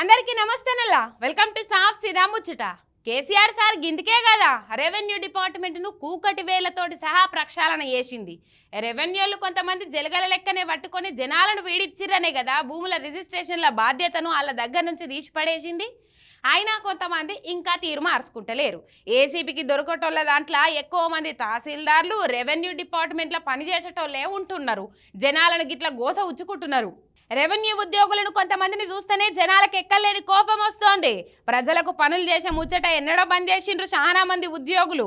అందరికీ నమస్తేనల్లా welcome to సాఫ్ సిదాముచ్చట KCR sir గిందికే కదా. రెవెన్యూ డిపార్ట్మెంట్ను కూకటి వేలతోటి సహా ప్రక్షాళన చేసింది. రెవెన్యూలు కొంతమంది జలగల లెక్కనే పట్టుకొని జనాలను వీడిచ్చిరనే కదా. భూముల రిజిస్ట్రేషన్ల బాధ్యతను వాళ్ళ దగ్గర నుంచి తీసిపడేసింది. అయినా కొంతమంది ఇంకా తీరు మార్చుకుంటలేరు. ఏసీబీకి దొరకటోళ్ళ దాంట్లో ఎక్కువ మంది తహసీల్దార్లు రెవెన్యూ డిపార్ట్మెంట్లో పనిచేసేటోళ్ళే ఉంటున్నారు. జనాలను గిట్ల గోస ఉచ్చుకుంటున్నారు. రెవెన్యూ ఉద్యోగులను కొంతమందిని చూస్తేనే జనాలకు ఎక్కలేని కోపం వస్తోంది. ప్రజలకు పనులు చేసే ముచ్చట ఎన్నడో బంద్ చేసిండ్రు చాలా మంది ఉద్యోగులు.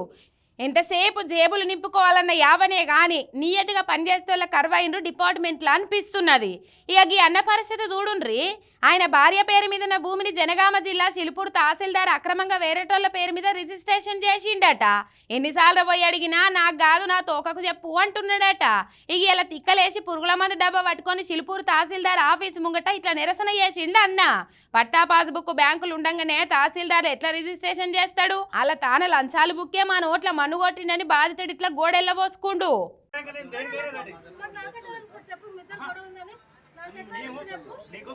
ఎంతసేపు జేబులు నింపుకోవాలన్న యావనే గాని నియతిగా పనిచేస్తే కరువైనరు డిపార్ట్మెంట్లో అనిపిస్తున్నది. ఇక ఈ అన్న పరిస్థితి చూడుండ్రి. ఆయన భార్య పేరు మీద ఉన్న భూమిని జనగామ జిల్లా సిలుపూరు తహసీల్దార్ అక్రమంగా వేరేటోళ్ళ పేరు మీద రిజిస్ట్రేషన్ చేసిండట. ఎన్నిసార్లు పోయి అడిగినా నాకు కాదు నా తోకకు చెప్పు అంటున్నాడట. ఇక ఇలా తిక్కలేసి పురుగుల మందు డబ్బా పట్టుకొని సిలుపూరు తహసీల్దార్ ఆఫీస్ ముంగట ఇట్లా నిరసన చేసిండు అన్న. పట్టా పాస్బుక్ బ్యాంకులు ఉండగానే తహసీల్దార్ ఎట్లా రిజిస్ట్రేషన్ చేస్తాడు? అలా తాన లంచాలు బుక్కే మా నోట్ల మన్ను కొట్టిండని బాధితుడు ఇట్లా గోడెల్ల పోసుకుండు. నాకే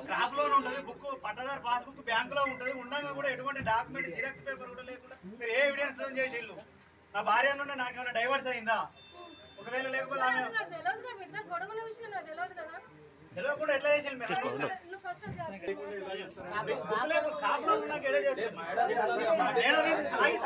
క్రాప్ లోన్ ఉంటది బుక్ పట్టదారు పాస్బుక్ బ్యాంక్లో ఉంటది ఉండగా కూడా ఎటువంటి డాక్యుమెంట్ జిరాక్స్ పేపర్ కూడా లేకుండా మీరు ఏ ఎవిడెన్స్తో చేసి ఇల్లు నా భార్య నుండి నాకు ఏమైనా డైవర్స్ అయిందా? ఒకవేళ లేకపోతే ఆమె తెలియకుండా ఎట్లా చేసి నేను తాగి చావడానికైనా రెడీ నేను నేను తాగి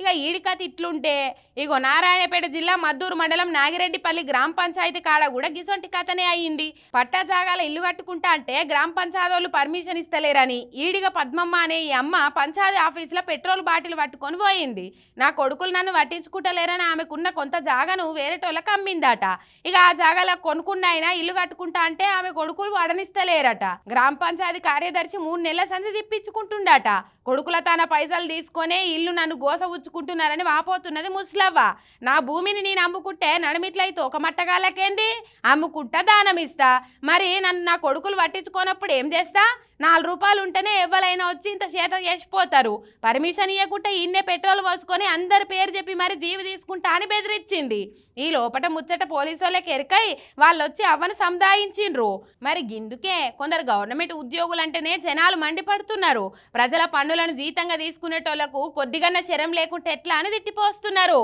ఇక ఈడికతి ఇట్లుంటే ఇగో నారాయణపేట జిల్లా మద్దూరు మండలం నాగిరెడ్డిపల్లి గ్రామ పంచాయతీ కాడ కూడా గిసొంటి కథనే అయ్యింది. పట్టా జాగాల ఇల్లు కట్టుకుంటా అంటే గ్రామ పంచాయతీ వాళ్ళు పర్మిషన్ ఇస్తలేరని ఈడిగా పద్మమ్మ అనే ఈ అమ్మ పంచాయతీ ఆఫీస్లో పెట్రోల్ బాటిల్ పట్టుకొని పోయింది. నా కొడుకులు నన్ను పట్టించుకుంటలేరని ఆమెకున్న కొంత జాగాను వేరేటోళ్ళకి అమ్మిందట. ఇక ఆ జాగాలో కొనుక్కున్న ఇల్లు కట్టుకుంటా అంటే ఆమె కొడుకులు వడనిస్తలేరట. గ్రామ పంచాయతీ కార్యదర్శి మూడు నెలల సంది తిప్పించుకుంటుండట. కొడుకుల తన పైసలు తీసుకొనే ఇల్లు నన్ను గోస ఉచ్చుకుంటున్నారని వాపోతున్నది ముస్లవ్వ. నా భూమిని నేను అమ్ముకుంటే నడుమిట్లయితే ఒక మట్టగాలకేంది అమ్ముకుంటా దానం ఇస్తా మరి నన్ను నా కొడుకులు పట్టించుకోనప్పుడు ఏం చేస్తా? నాలుగు రూపాయలు ఉంటేనే ఎవరైనా వచ్చి ఇంత చేత చేసిపోతారు. పర్మిషన్ ఇవ్వకుంటే ఇన్నే పెట్రోల్ పోసుకొని అందరి పేరు చెప్పి మరి జీవి తీసుకుంటా అని బెదిరించింది ఈ లోపట ముచ్చట పోలీసు వాళ్ళకి ఎరకై వాళ్ళు వచ్చి అవ్వను సముదాయించిండ్రు. మరి గిందుకే కొందరు గవర్నమెంట్ ఉద్యోగులంటేనే జనాలు మండిపడుతున్నారు. ప్రజల పన్నులను జీతంగా తీసుకునేటోళ్ళకు కొద్దిగా శరం లేకుంటే ఎట్లా అని తిట్టిపోస్తున్నారు.